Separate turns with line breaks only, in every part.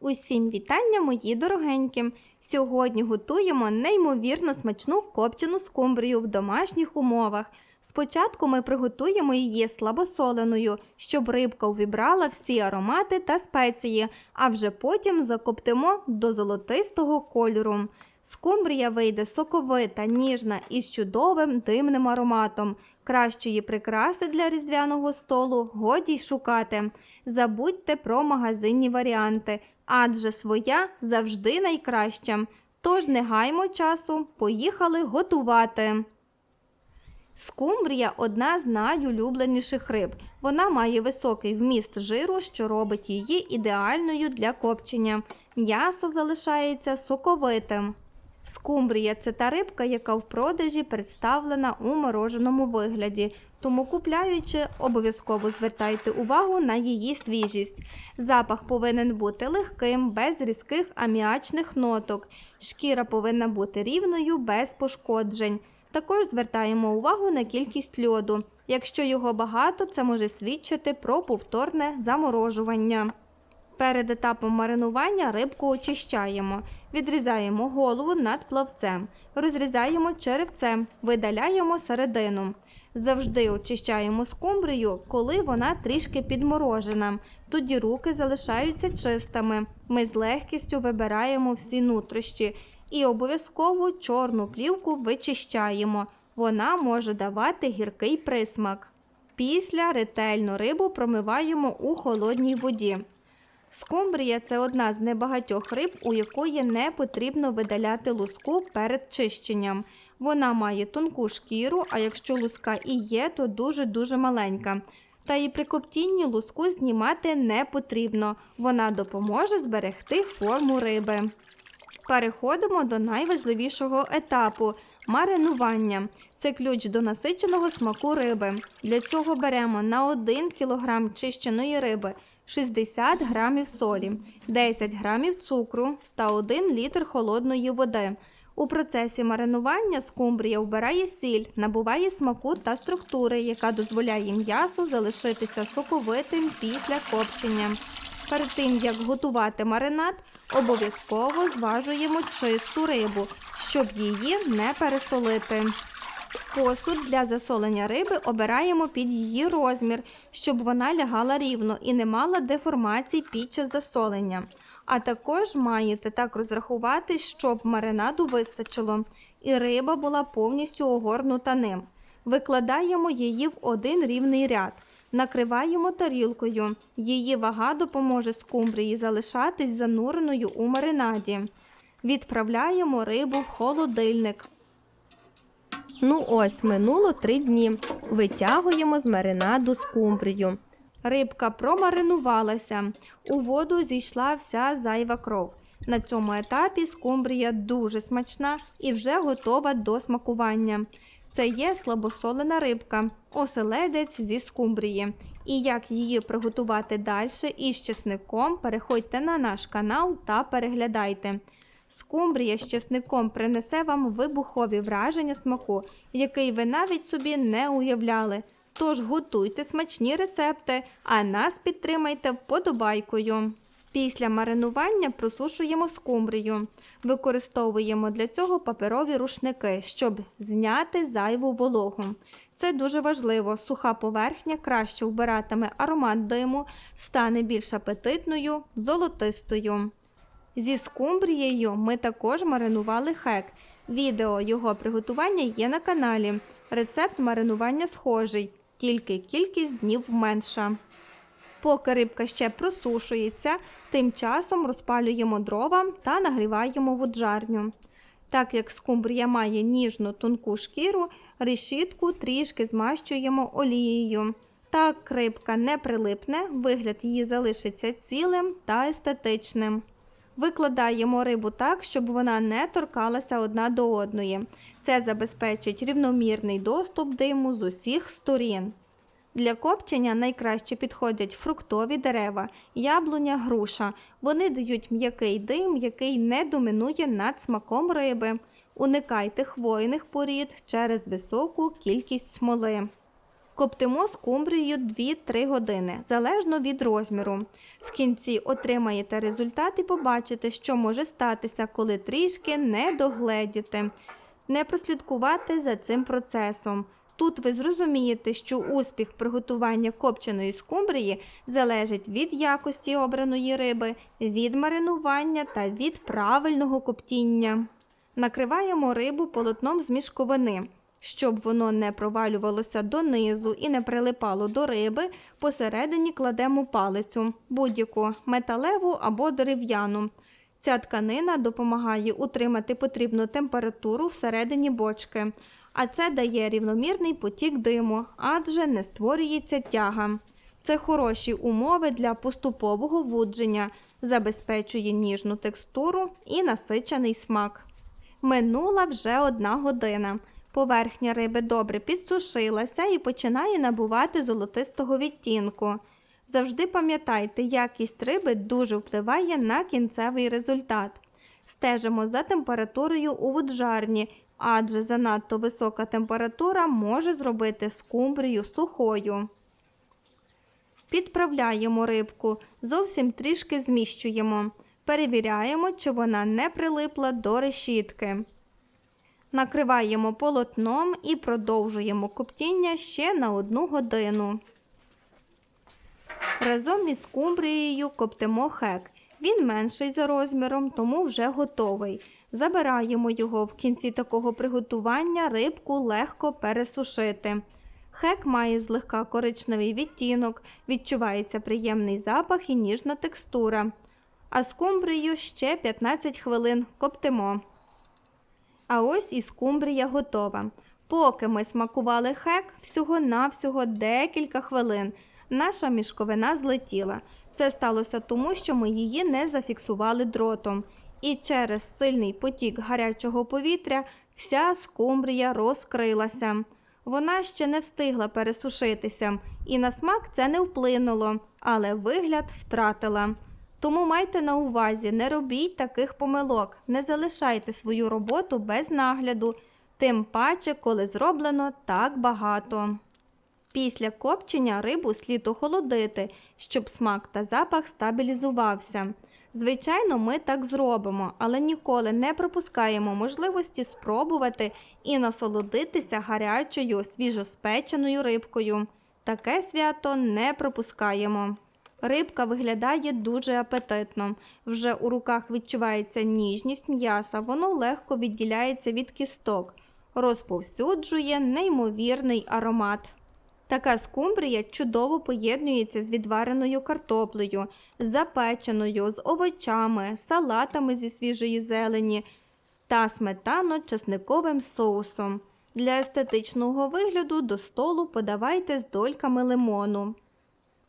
Усім вітання, мої дорогенькі! Сьогодні готуємо неймовірно смачну копчену скумбрію в домашніх умовах. Спочатку ми приготуємо її слабосоленою, щоб рибка увібрала всі аромати та спеції, а вже потім закоптимо до золотистого кольору. Скумбрія вийде соковита, ніжна і з чудовим димним ароматом. Кращої прикраси для різдвяного столу годі й шукати. Забудьте про магазинні варіанти, адже своя завжди найкраща. Тож не гаймо часу, поїхали готувати. Скумбрія одна з найулюбленіших риб. Вона має високий вміст жиру, що робить її ідеальною для копчення. М'ясо залишається соковитим. Скумбрія це та рибка, яка в продажі представлена у мороженому вигляді. Тому, купляючи, обов'язково звертайте увагу на її свіжість. Запах повинен бути легким, без різких аміачних ноток. Шкіра повинна бути рівною, без пошкоджень. Також звертаємо увагу на кількість льоду. Якщо його багато, це може свідчити про повторне заморожування. Перед етапом маринування рибку очищаємо, відрізаємо голову над плавцем, розрізаємо черевцем, видаляємо середину. Завжди очищаємо скумбрію, коли вона трішки підморожена. Тоді руки залишаються чистими. Ми з легкістю вибираємо всі нутрощі і обов'язково чорну плівку вичищаємо. Вона може давати гіркий присмак. Після ретельно рибу промиваємо у холодній воді. Скумбрія це одна з небагатьох риб, у якої не потрібно видаляти луску перед чищенням. Вона має тонку шкіру, а якщо луска і є, то дуже-дуже маленька. Та і при коптінні луску знімати не потрібно. Вона допоможе зберегти форму риби. Переходимо до найважливішого етапу маринування. Це ключ до насиченого смаку риби. Для цього беремо на 1 кг чищеної риби 60 грамів солі, 10 грамів цукру та 1 літр холодної води. У процесі маринування скумбрія вбирає сіль, набуває смаку та структури, яка дозволяє м'ясу залишитися соковитим після копчення. Перед тим як готувати маринад, обов'язково зважуємо чисту рибу, щоб її не пересолити. Посуд для засолення риби обираємо під її розмір, щоб вона лягала рівно і не мала деформацій під час засолення. А також маєте так розрахувати, щоб маринаду вистачило, і риба була повністю огорнута ним. Викладаємо її в один рівний ряд. Накриваємо тарілкою. Її вага допоможе скумбрії залишатись зануреною у маринаді. Відправляємо рибу в холодильник. Ну ось, минуло три дні. Витягуємо з маринаду скумбрію. Рибка промаринувалася. У воду зійшла вся зайва кров. На цьому етапі скумбрія дуже смачна і вже готова до смакування. Це є слабосолена рибка, оселедець зі скумбрії. І як її приготувати далі із чесником, переходьте на наш канал та переглядайте. Скумбрія з чесником принесе вам вибухові враження смаку, який ви навіть собі не уявляли. Тож готуйте смачні рецепти, а нас підтримайте вподобайкою. Після маринування просушуємо скумбрію. Використовуємо для цього паперові рушники, щоб зняти зайву вологу. Це дуже важливо. Суха поверхня краще вбиратиме аромат диму, стане більш апетитною, золотистою. Зі скумбрією ми також маринували хек. Відео його приготування є на каналі. Рецепт маринування схожий, тільки кількість днів менша. Поки рибка ще просушується, тим часом розпалюємо дрова та нагріваємо воджарню. Так як скумбрія має ніжну тонку шкіру, решітку трішки змащуємо олією. Так рибка не прилипне, вигляд її залишиться цілим та естетичним. Викладаємо рибу так, щоб вона не торкалася одна до одної. Це забезпечить рівномірний доступ диму з усіх сторін. Для копчення найкраще підходять фруктові дерева, яблуня, груша. Вони дають м'який дим, який не домінує над смаком риби. Уникайте хвойних порід через високу кількість смоли. Коптимо скумбрію 2-3 години, залежно від розміру. В кінці отримаєте результат і побачите, що може статися, коли трішки не догледіте. Не прослідкувати за цим процесом. Тут ви зрозумієте, що успіх приготування копченої скумбрії залежить від якості обраної риби, від маринування та від правильного коптіння. Накриваємо рибу полотном з мішковини. Щоб воно не провалювалося донизу і не прилипало до риби, посередині кладемо палицю, будь-яку металеву або дерев'яну. Ця тканина допомагає утримати потрібну температуру всередині бочки, а це дає рівномірний потік диму, адже не створюється тяга. Це хороші умови для поступового вудження, забезпечує ніжну текстуру і насичений смак. Минула вже одна година. Поверхня риби добре підсушилася і починає набувати золотистого відтінку. Завжди пам'ятайте, якість риби дуже впливає на кінцевий результат. Стежимо за температурою у вуджарні, адже занадто висока температура може зробити скумбрію сухою. Підправляємо рибку, зовсім трішки зміщуємо. Перевіряємо, чи вона не прилипла до решітки. Накриваємо полотном і продовжуємо коптіння ще на одну годину. Разом із скумбрією коптимо хек. Він менший за розміром, тому вже готовий. Забираємо його в кінці такого приготування рибку легко пересушити. Хек має злегка коричневий відтінок, відчувається приємний запах і ніжна текстура. А скумбрію ще 15 хвилин коптимо. А ось і скумбрія готова. Поки ми смакували хек, всього-навсього декілька хвилин. Наша мішковина злетіла. Це сталося тому, що ми її не зафіксували дротом. І через сильний потік гарячого повітря вся скумбрія розкрилася. Вона ще не встигла пересушитися, і на смак це не вплинуло, але вигляд втратила. Тому майте на увазі, не робіть таких помилок, не залишайте свою роботу без нагляду, тим паче, коли зроблено так багато. Після копчення рибу слід охолодити, щоб смак та запах стабілізувався. Звичайно, ми так зробимо, але ніколи не пропускаємо можливості спробувати і насолодитися гарячою свіжоспеченою рибкою. Таке свято не пропускаємо. Рибка виглядає дуже апетитно. Вже у руках відчувається ніжність м'яса, воно легко відділяється від кісток, розповсюджує неймовірний аромат. Така скумбрія чудово поєднується з відвареною картоплею, запеченою, з овочами, салатами зі свіжої зелені та сметано-часниковим соусом. Для естетичного вигляду до столу подавайте з дольками лимону.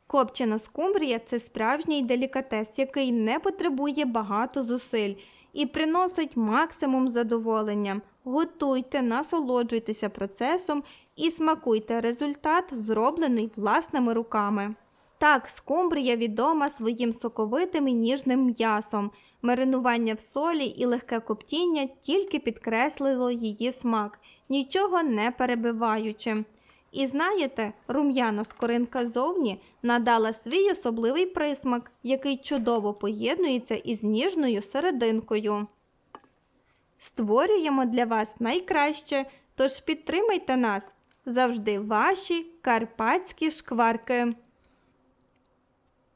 Копчена скумбрія це справжній делікатес, який не потребує багато зусиль і приносить максимум задоволення. Готуйте, насолоджуйтеся процесом і смакуйте результат, зроблений власними руками. Так, скумбрія відома своїм соковитим і ніжним м'ясом. Маринування в солі і легке коптіння тільки підкреслило її смак, нічого не перебиваючи. І знаєте, рум'яна скоринка зовні надала свій особливий присмак, який чудово поєднується із ніжною серединкою. Створюємо для вас найкраще, тож підтримайте нас завжди ваші карпатські шкварки.